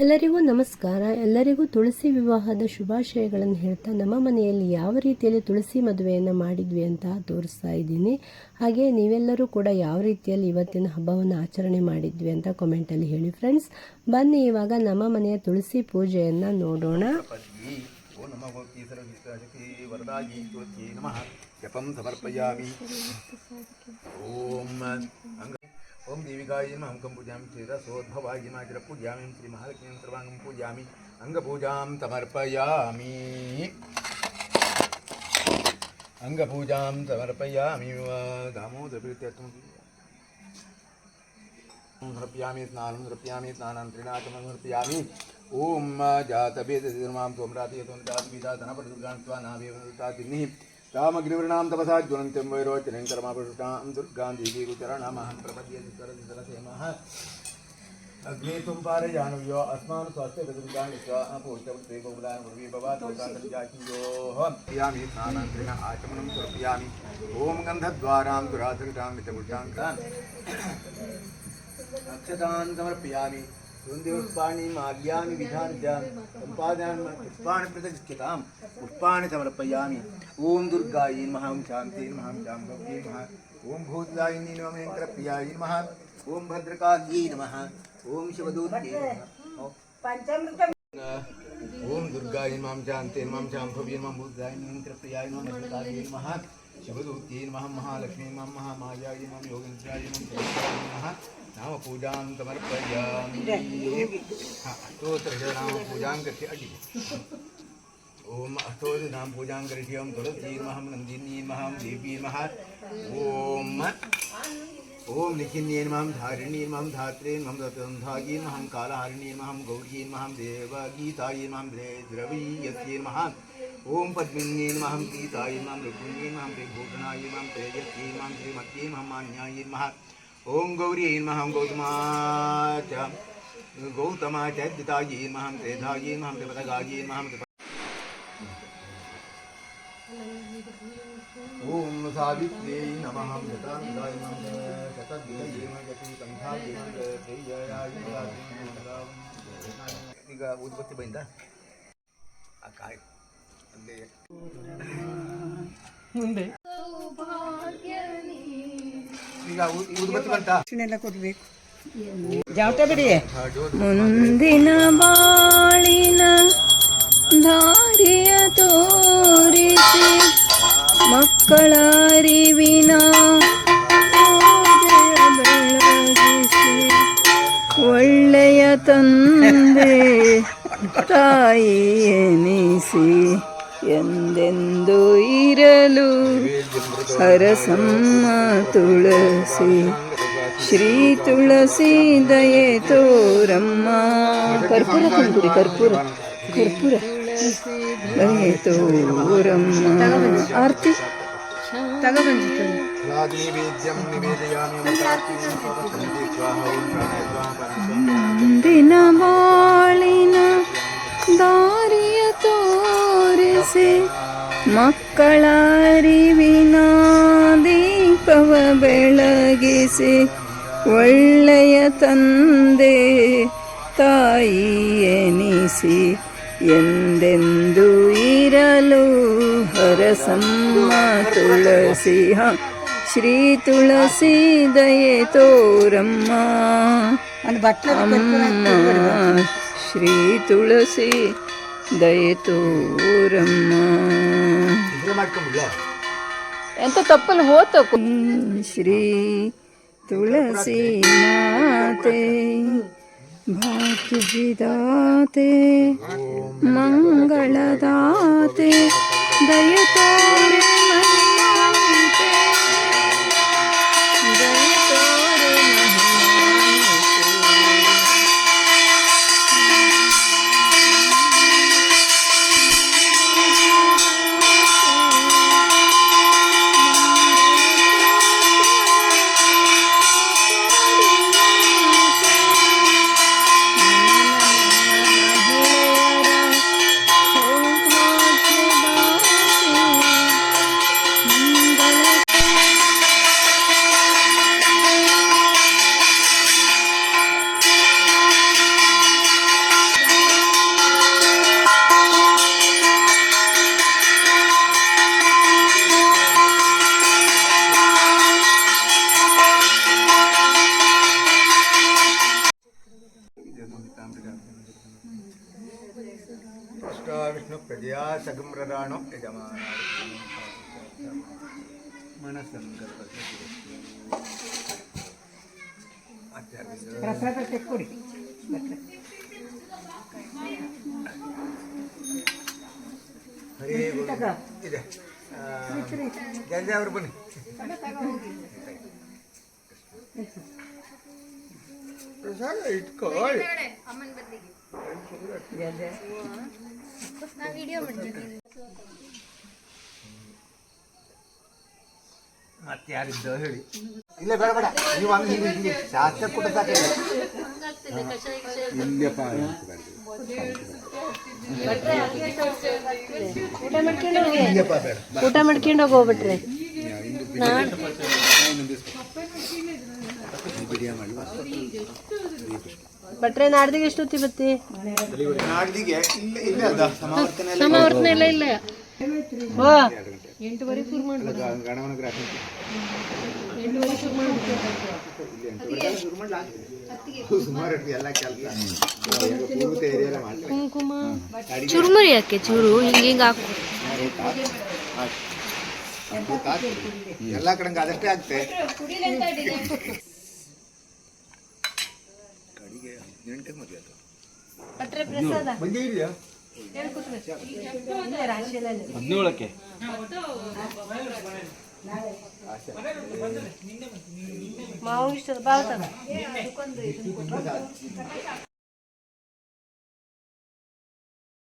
ಎಲ್ಲರಿಗೂ ನಮಸ್ಕಾರ. ಎಲ್ಲರಿಗೂ ತುಳಸಿ ವಿವಾಹದ ಶುಭಾಶಯಗಳನ್ನು ಹೇಳ್ತಾ ನಮ್ಮ ಮನೆಯಲ್ಲಿ ಯಾವ ರೀತಿಯಲ್ಲಿ ತುಳಸಿ ಮದುವೆಯನ್ನು ಮಾಡಿದ್ವಿ ಅಂತ ತೋರಿಸ್ತಾ ಇದ್ದೀನಿ. ಹಾಗೆ ನೀವೆಲ್ಲರೂ ಕೂಡ ಯಾವ ರೀತಿಯಲ್ಲಿ ಇವತ್ತಿನ ಹಬ್ಬವನ್ನು ಆಚರಣೆ ಮಾಡಿದ್ವಿ ಅಂತ ಕಾಮೆಂಟಲ್ಲಿ ಹೇಳಿ ಫ್ರೆಂಡ್ಸ್ ಬನ್ನಿ, ಇವಾಗ ನಮ್ಮ ಮನೆಯ ತುಳಸಿ ಪೂಜೆಯನ್ನು ನೋಡೋಣ. ಓಂ ओं देविकायै अहं कं पूजामि चेदसोद्भवायिमाचिर पूजामि। श्रीमहालक्ष्मीं सर्वाङ्गं पूजामि। अङ्गपूजां समर्पयामि। अङ्गपूजां समर्पयामि। दामोदरप्रीत्यर्थं समर्पयामि। स्नानं समर्पयामि। स्नानान्तरिणाचमं समर्पयामि। ॐ जातभेदनिर्मां त्वं राति यतो जातभिधा धनपटदुर्गां त्वा नाभेवनुता रामगिरिवर्णां तपसा ज्वलन्त्यं वैरोचनं कर्मापृष्टां दुर्गां देवीगुचरणमहं प्रपद्ये सरसेमः अग्ने तुम पारयानव्यो, अस्मान् स्वास्थ्य गतिर्गां पोष्टवृत्ते गोकुलान् पूर्वी भवात् लोकान्तर्जाकियोः यामि स्नानान्तरेण आचमनं समर्पयामि। ॐ गन्धद्वारां दुराधृतां मितमुषां अक्षतान् समर्पयामि। सुन्दरपुष्पाणि माल्यानि विधानि च सम्पादयामि पुष्पाणि प्रतिष्ठितां पुष्पाणि समर्पयामि। ॐ दुर्गायै नमः। ॐ शान्त्यै नमः। शाम्भव्यै नमः। ॐ भूतदायिनी नमः। वेङ्कटप्रियायै नमः। ॐ भद्रकाल्यै नमः। ॐ शिवदूत्यै नमः। ॐ दुर्गायै नमः। शिवदूत्यै नमः महालक्ष्मी नमः महामायायै नमः योगेन्द्राय नमः नमः। नाम पूजां समर्पयामि हाँ, नाम पूजां करके अड्डी ओम अष्टोदनाम पूजां करिष्ये ओम तुलसी नमः नन्दिनी नमः देवी नमः ओम ओम निखिन्ये नमः धारिणी नमः धात्रे नमः दत्तन्धायै नमः कालहारिणी नमः गौरी नमः देवगीतायै नमः द्रवीयस्यै नमः ओम पद्मिन्ये नमः गीतायै नमः रुक्मिण्ये नमः त्रिभूषणायै नमः तेजस्यै नमः श्रीमत्यै नमः मान्यायै नमः ओम गौरी नमः। गौतमा च गौतमा च दितायै नमः त्रेधायै नमः त्रिपदगायै नमः ओम सावित्र्यै नमः शतानुगाय नमः। ಈಗ ಉದ್ಬತ್ತಿ ಬಂದ? ಆ ಕಾಯಿ. ಅಲ್ಲೇ. ಈಗ ಉದ್- ಉದ್ಬತ್ತಿ ಬಂತ? ಎಲ್ಲ ಕೊಡ್ಬೇಕು. ಜಾವಟ ಬಿಡಿ. ಮುಂದಿನ ಬಾಳಿನ ದಾರಿಯ ತೋರಿಸಿ ಮಕ್ಕಳ ಅರಿವಿನ ತಂದೆ ತಾಯಿ ಎನಿಸಿ ಎಂದೆಂದು ಇರಲು ಹರಸಮ್ಮ ತುಳಸಿ ಶ್ರೀ ತುಳಸಿ ದಯೆ ತೋರಮ್ಮ ಕರ್ಪೂರ ತಂದ್ಬಿಡಿ ಕರ್ಪೂರ ಕರ್ಪೂರ ದಯೆ ತೋರಮ್ಮ ಆರ್ತಿ ಮುಂದಿನ ಬಾಳಿನ ದಾರಿಯ ತೋರಿಸಿ ಮಕ್ಕಳ ಅರಿವಿನ ದೀಪವ ಬೆಳಗಿಸಿ ಒಳ್ಳೆಯ ತಂದೆ ತಾಯಿ ಎನಿಸಿ ಎಂದೆಂದು ಇರಲು ಹರಸಮ್ಮ ತುಳಸಿ ಹ ಶ್ರೀ ತುಳಸಿ ದಯೆ ತೋರಮ್ಮ. ಅಮ್ಮ ಶ್ರೀ ತುಳಸಿ ದಯೆ ತೋರಮ್ಮ. ಎಂತ ತಪ್ಪಲ್ಲಿ ಹೋತ ಶ್ರೀ ತುಳಸಿ ಮಾತೆ ಭಾಗ್ಯ ವಿದಾತೆ ಮಂಗಳದಾತೆ. दयितो ವಿಷ್ಣು ಪ್ರಜೆಯಾ ಸಗಮ್ರರಾಣೋ ಯಜಮಾನ ಮನಸ್ಸಂಕಲ್ಪ ಪ್ರಸಾದ ತೆಕ್ಕೊಡಿ ಹರೇ ಗೋವಿಂದ. ಇದೆ ಆ, ಗಂಜಾ ಅವರು ಬನ್ನಿ ಪ್ರಸಾದ ಇಟ್ಕೊಳ್ಳಿ ಮತ್ತೆ ಯಾರಿದ್ದ ಹೇಳಿ. ಇಲ್ಲ ಬೇಡ ಬೇಡ. ನೀವು ಹಂಗೆ ಹಿಂಗೆ ಹಿಂಗೆ. ಶಾಸ್ತ್ರ ಕೊಟ್ಟ ಇಲ್ಲಪ್ಪ ಊಟ ಮಾಡ್ಕೊಂಡು ಹೋಗಿ. ಊಟ ಮಾಡ್ಕೊಂಡು ಹೋಗ್ಬಿಟ್ರೆ. ಭಟ್ರೆ ನಾಡ್ದಿಗೆ ಎಷ್ಟೊತ್ತಿ ಬತ್ತಿ? ನಾಡ್ದಿಗೆ ಇಲ್ಲ ಇಲ್ಲ ಅದ. ಸಮಾವರ್ತನೆ ಎಲ್ಲ ಸಮಾವರ್ತನ ಇಲ್ಲ. ಇಲ್ಲ ಓ ಗಣವನ ಗ್ರಾಫಿ ಸುಮಾರು ಎಲ್ಲ ಕೆಲಸ. ಪೂರ್ವತೆ ಏರಿಯಾ ಮಾಡ್ತಾರೆ ಕುಂಕುಮ. ಚುರುಮುರಿ ಯಾಕೆ? ಚೂರು ಹಿಂಗೆ ಹಿಂಗೆ ಹಾಕು. ಎಲ್ಲ ಕಡೆ ಅದಷ್ಟೇ ಆಗ್ತೆ. ಹದಿನೆಂಟಕ್ಕೆ ಮದುವೆ ಆಯ್ತು. ಭಟ್ರೆ ಪ್ರಸಾದ. ಬಂದೇ ಇದೆಯಾ? ಹದಿನೇಳಕ್ಕೆ. ಮಾವು ಇಷ್ಟದ ಬಾಳ್ತದ